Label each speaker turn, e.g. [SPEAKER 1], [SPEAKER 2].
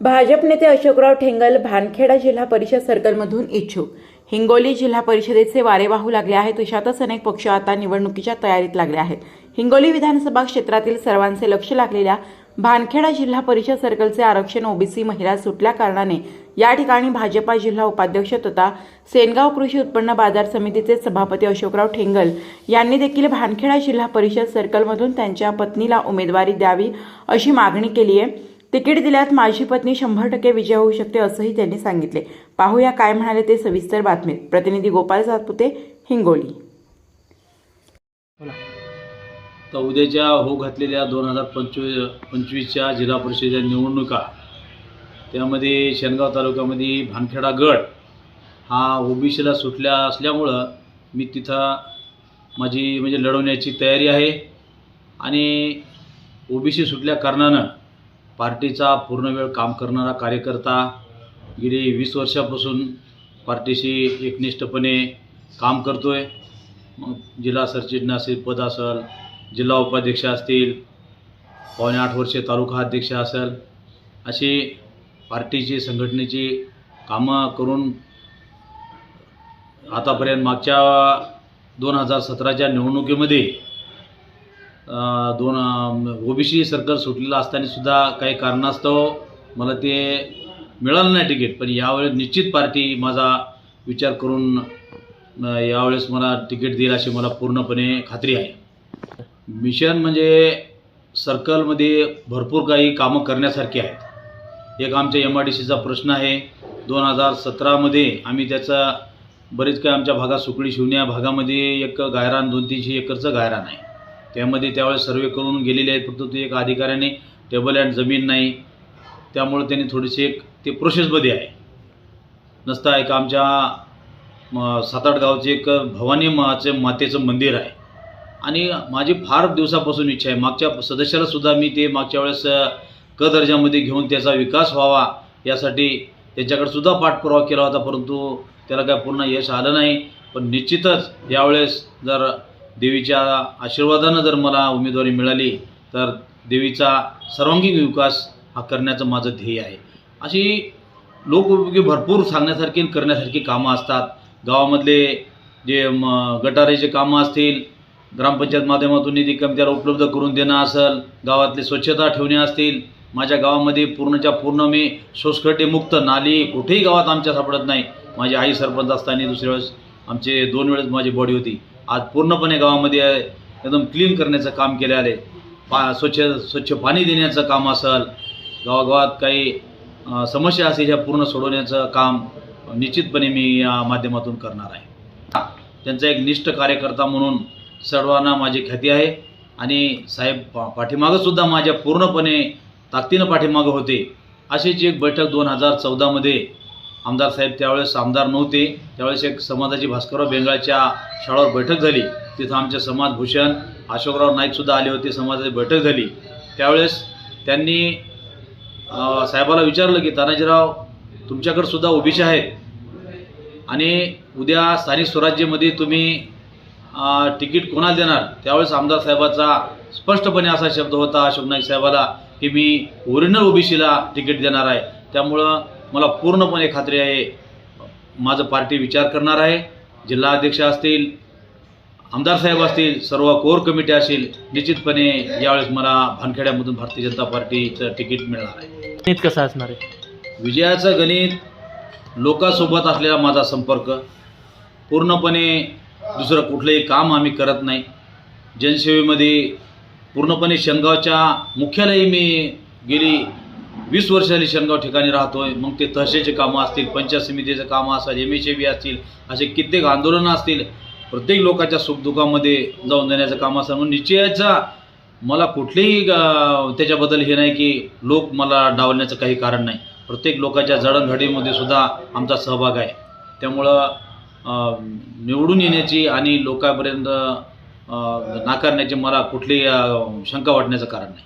[SPEAKER 1] भाजप नेते अशोकराव ठेंगल भानखेडा जिल्हा परिषद सर्कलमधून इच्छुक. हिंगोली जिल्हा परिषदेचे वारे वाहू लागले आहेत. तशातच अनेक पक्ष आता निवडणुकीच्या तयारीत लागले आहेत. हिंगोली विधानसभा क्षेत्रातील सर्वांचे लक्ष लागलेल्या भानखेडा जिल्हा परिषद सर्कलचे आरक्षण ओबीसी महिला सुटल्या कारणाने या ठिकाणी भाजपा जिल्हा उपाध्यक्ष तथा सेनगाव कृषी उत्पन्न बाजार समितीचे सभापती अशोकराव ठेंगल यांनी देखील भानखेडा जिल्हा परिषद सर्कलमधून त्यांच्या पत्नीला उमेदवारी द्यावी अशी मागणी केली आहे. तिकीट दिल्यात माझी पत्नी शंभर टक्के विजय होऊ शकते असंही त्यांनी सांगितले. पाहूया काय म्हणाले ते सविस्तर बातमीत. प्रतिनिधी गोपाल सातपुते हिंगोली.
[SPEAKER 2] तर उद्याच्या हो घातलेल्या दोन हजार पंचवीस पंचवीसच्या जिल्हा परिषदेच्या निवडणुका त्यामध्ये शेनगाव तालुक्यामध्ये भानखेडा गड हा ओबीसीला सुटल्या असल्यामुळं मी तिथं माझी म्हणजे लढवण्याची तयारी आहे. आणि ओबीसी सुटल्या कारणानं पार्टीचा पूर्ण वेळ काम करणारा कार्यकर्ता गेली वीस वर्षापासून पार्टीशी एकनिष्ठपणे काम करतो आहे मग जिल्हा सरचिटणीस पद असेल जिल्हा उपाध्यक्ष असतील पावणे आठ वर्षे तालुका अध्यक्ष असेल अशी पार्टीची संघटनेची कामं करून आतापर्यंत मागच्या दोन हजार सतराच्या निवडणुकीमध्ये दोन ओबीसी सर्कल सुटलेलं असताना सुद्धा काही कारणास्तव मला ते मिळालं नाही तिकीट. पण यावेळेस निश्चित पार्टी माझा विचार करून यावेळेस मला तिकीट देईल अशी मला पूर्णपणे खात्री आहे. मिशन म्हणजे सर्कलमध्ये भरपूर काही कामं करण्यासारखी आहेत. एक आमच्या एम आर डी सीचा प्रश्न आहे. दोन हजार सतरामध्ये आम्ही त्याचा बरेच काही आमच्या भागात सुकळी शिवण्या भागामध्ये एक गायरान दोन तीनशे एकरचं गायरान आहे. त्यामध्ये त्यावेळेस सर्वे करून गेलेले आहेत. फक्त ते एक अधिकाऱ्याने टेबल अँड जमीन नाही. त्यामुळे त्यांनी थोडीशी एक ते प्रोसेसमध्ये आहे. नसता एक आमच्या म, सात आठ गावचे एक भवानी माचे मातेचं मंदिर आहे. आणि माझी फार दिवसापासून इच्छा आहे. मागच्या सदस्याला सुद्धा मी ते मागच्या वेळेस क दर्जामध्ये घेऊन त्याचा विकास व्हावा यासाठी त्याच्याकडे सुद्धा पाठपुरावा केला होता. परंतु त्याला काय पूर्ण यश आलं नाही. पण निश्चितच यावेळेस जर देवीच्या आशीर्वादानं जर मला उमेदवारी मिळाली तर देवीचा सर्वांगीण विकास हा करण्याचं माझं ध्येय आहे. अशी लोकउपयोगी भरपूर सांगण्यासारखी आणि करण्यासारखी कामं असतात. गावामधले जे म गटारेचे कामं असतील ग्रामपंचायत माध्यमातून निधी कमी त्याला उपलब्ध करून देणं असेल गावातली स्वच्छता ठेवणे असतील माझ्या गावामध्ये पूर्णच्या पूर्ण मी मुक्त नाली कुठेही गावात आमच्या सापडत नाही. माझी आई सरपंच असताना दुसऱ्या वेळेस आमचे दोन वेळेस माझी बॉडी होती. आज पूर्णपणे गावामध्ये एकदम क्लीन करण्याचं काम केले आले पा स्वच्छ स्वच्छ पाणी देण्याचं काम असेल गावागावात काही समस्या असेल ह्या पूर्ण सोडवण्याचं काम निश्चितपणे मी या माध्यमातून करणार आहे. त्यांचा एक निष्ठ कार्यकर्ता म्हणून सर्वांना माझी ख्याती आहे आणि साहेब पा पाठीमागंसुद्धा माझ्या पूर्णपणे ताकदीनं पाठीमागं होते. अशीच एक बैठक दोन हजार चौदामध्ये आमदार साहेब त्यावेळेस आमदार नव्हते. त्यावेळेस एक समाजाची भास्करराव बेंगाळच्या शाळेवर बैठक झाली. तिथं आमचे समाजभूषण अशोकराव नाईकसुद्धा आले होते. समाजाची बैठक झाली. त्यावेळेस त्यांनी साहेबाला विचारलं की तानाजीराव तुमच्याकडे सुद्धा ओबीसी आहेत आणि उद्या स्थानिक स्वराज्यामध्ये तुम्ही तिकीट कोणाला देणार? त्यावेळेस आमदार साहेबाचा स्पष्टपणे असा शब्द होता अशोक नाईक साहेबाला की मी ओरिजिनल ओबीसीला तिकीट देणार आहे. त्यामुळं मला पूर्णपणे खात्री आहे. माझं पार्टी विचार करणार आहे. जिल्हा अध्यक्ष असतील आमदार साहेब असतील सर्व कोर कमिटी असतील निश्चितपणे यावेळेस मला भानखेड्यामधून भारतीय जनता पार्टीचं तिकीट मिळणार आहे.
[SPEAKER 3] गणित कसं असणार आहे?
[SPEAKER 2] विजयाचं गणित लोकांसोबत असलेला माझा संपर्क पूर्णपणे दुसरं कुठलंही काम आम्ही करत नाही. जनसेवेमध्ये पूर्णपणे शनगावच्या मुख्यालयी मी गेली वीस वर्ष झाली शनगाव ठिकाणी राहतोय. मग ते तहसीलचे कामं असतील पंचायत समितीचं कामं असतात एम एच बी असतील असे कित्येक आंदोलनं असतील. प्रत्येक लोकांच्या सुखदुःखामध्ये जाऊन देण्याचं काम असतं. म्हणून निश्चयाचा मला कुठलेही त्याच्याबद्दल हे नाही की लोक मला डावलण्याचं काही कारण नाही. प्रत्येक लोकांच्या जडणघडीमध्ये सुद्धा आमचा सहभाग आहे. त्यामुळं निवडून येण्याची आणि लोकांपर्यंत नाकारण्याची मला कुठलीही शंका वाटण्याचं कारण नाही.